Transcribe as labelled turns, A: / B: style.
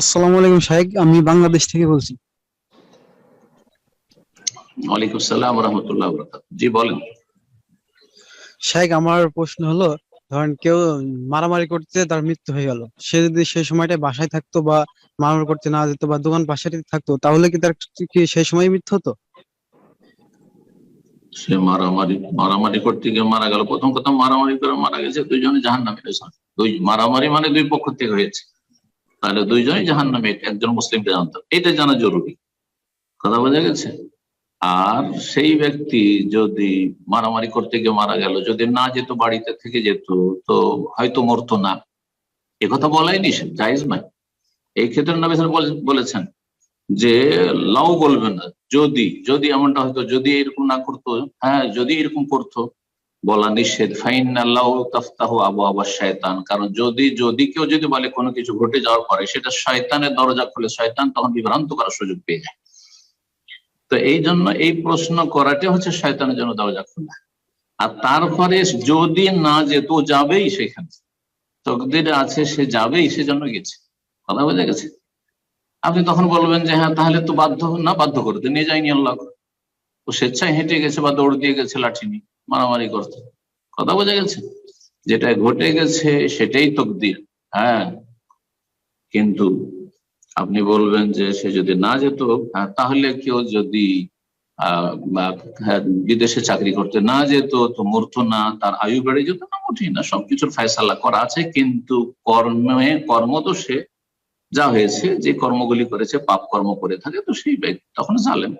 A: আসসালামু আলাইকুম শাহেক আমি বাংলাদেশ থেকে বলছি।
B: ওয়ালাইকুম সালাম রহমতুল্লাহ জি বলেন।
A: শাহেক আমার প্রশ্ন হলো ধরেন কেউ মারামারি করতে তার মৃত্যু হয়ে গেল। সে যদি সেই সময়টা বাসায় থাকতো বা মারামারি করতে না যেত বা দোকান পাশে থাকতো তাহলে কি তার কি সেই সময় মৃত্যু হতো?
B: সে মারামারি মারামারি করতে গিয়ে মারা গেল। প্রথম কথা মারামারি করে মারা গেছে দুইজনে জাহান নামে দুই মারামারি মানে দুই পক্ষ থেকে হয়েছে। তাহলে দুইজনই জাহান নামে একজন মুসলিমকে জানতো এটা জানা জরুরি। কথা বোঝা গেছে? আর সেই ব্যক্তি যদি মারামারি করতে গিয়ে মারা গেল, যদি না যেত বাড়িতে থেকে যেত, তো হয়তো মরতো না। এ কথা বলাই নিষেধ, জায়েজ নয়। এই ক্ষেত্রে নবী বলেছেন যে, লাউ বলবেন না। যদি যদি এমনটা হয়তো, যদি এরকম না করতো হ্যাঁ যদি এরকম করতো বলা নিষেধ। শয়তান কারণ যদি যদি কেউ যদি বলে কোনো কিছু ঘটে যাওয়ার পরে সেটা শয়তানের দরজা খুলে শয়তান তখন বিভ্রান্ত করার সুযোগ পেয়ে যায়। তো এই জন্য এই প্রশ্ন করাটাই হচ্ছে শয়তানের জন্য দরজা খোলা। আর তারপরে যদি না যেত যাবেই সেখানে। তকদিরে আছে, সে যাবেই, সেজন্য গেছে। কথা বোঝা গেছে? আপনি তখন বলবেন যে হ্যাঁ তাহলে তো বাধ্য না, বাধ্য করতে নিয়ে যায়নি আল্লাহ। ও স্বেচ্ছায় হেঁটে গেছে বা দৌড় দিয়ে গেছে লাঠি নিয়ে। মারামারি করতে। কথা বোঝা গেছে? যেটা ঘটে গেছে সেটাই তকদির হ্যাঁ? কিন্তু আপনি বলবেন যে সে যদি না যেত হ্যাঁ, তাহলে কেউ যদি বিদেশে চাকরি করতে না যেত তো মরতো না তার আয়ু বেড়ে যেত না মোটেই না। সবকিছুর ফায়সালা করা আছে কিন্তু কর্মে কর্ম তো সে যা হয়েছে যে কর্মগুলি করেছে পাপ কর্ম করে থাকে তো সেই ব্যক্তি তখন জালেম।